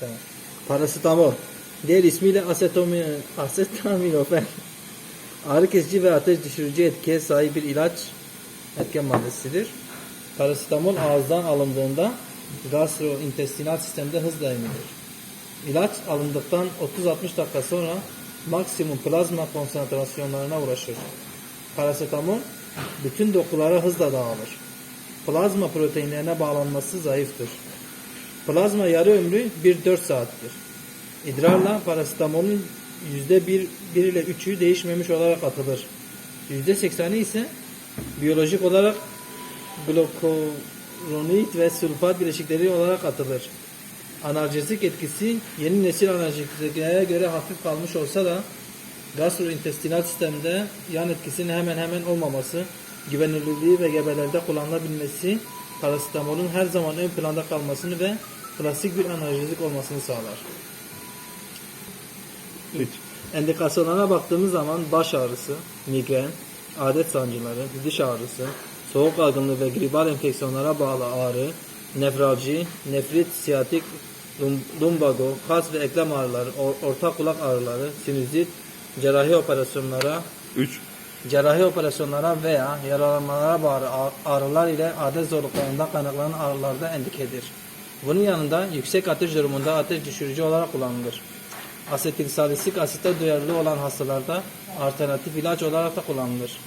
Tamam. Parasetamol. Diğer ismiyle asetomi- asetaminofen. Ağrı kesici ve ateş düşürücü etkiye sahip bir ilaç etken maddesidir. Parasetamol ağızdan alındığında gastrointestinal sistemde hızla emilir. İlaç alındıktan 30-60 dakika sonra maksimum plazma konsantrasyonlarına ulaşır. Parasetamol bütün dokulara hızla dağılır. Plazma proteinlerine bağlanması zayıftır. Plazma yarı ömrü 1-4 saattir. İdrarla parasetamolün %1 1 ile 3'ü değişmemiş olarak atılır. %80'i ise biyolojik olarak glukuronit ve sülfat bileşikleri olarak atılır. Analjezik etkisi yeni nesil analjeziklere göre hafif kalmış olsa da gastrointestinal sistemde yan etkisinin hemen hemen olmaması, güvenilirliği ve gebelerde kullanılabilmesi parasetamolün her zaman ön planda kalmasını ve klasik bir analjezik olmasını sağlar. 3. Endikasyonlarına baktığımız zaman baş ağrısı, migren, adet sancıları, diş ağrısı, soğuk algınlığı ve gribal enfeksiyonlara bağlı ağrı, nefralji, nefrit, siyatik, lum- lumbago, kas ve eklem ağrıları, or- orta kulak ağrıları, sinüzit, cerrahi operasyonlara, 3. cerrahi operasyonlara veya yaralanmalara bağlı ağ- ağrılar ile adet zorluklarından kaynaklanan ağrılarda endikedir. Bunun yanında yüksek ateş durumunda ateş düşürücü olarak kullanılır. Asetilsalizik asite duyarlı olan hastalarda alternatif ilaç olarak da kullanılır.